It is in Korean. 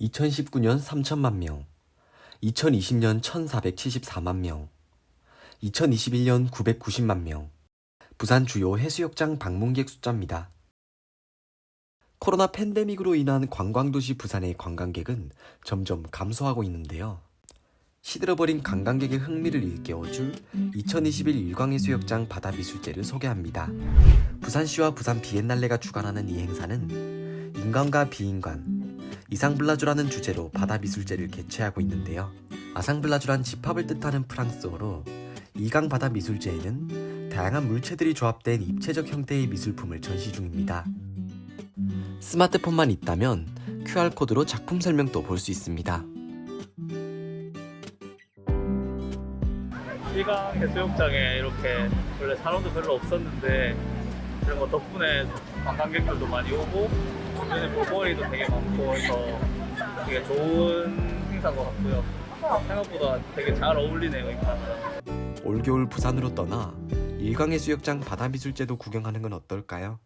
(2019년) (3천만 명) (2020년) (1474만 명) (2021년) (990만 명) 부산 주요 해수욕장 방문객 숫자입니다. 코로나 팬데믹으로 인한 관광도시 부산의 관광객은 점점 감소하고 있는데요. 시들어버린 관광객의 흥미를 일깨워줄 2021 일광해수욕장 바다미술제를 소개합니다. 부산시와 부산 비엔날레가 주관하는 이 행사는 인간과 비인간, 이상블라주라는 주제로 바다미술제를 개최하고 있는데요. 아상블라주란 집합을 뜻하는 프랑스어로 이강 바다미술제에는 다양한 물체들이 조합된 입체적 형태의 미술품을 전시 중입니다. 스마트폰만 있다면 QR코드로 작품 설명도 볼 수 있습니다. 일강 해수욕장에 이렇게 원래 사람도 별로 없었는데 이런 거 덕분에 관광객들도 많이 오고 주변에 볼거리도 되게 많고 해서 되게 좋은 행사인 것 같고요. 생각보다 되게 잘 어울리네요, 이 파는. 올겨울 부산으로 떠나 일광해수욕장 바다미술제도 구경하는 건 어떨까요?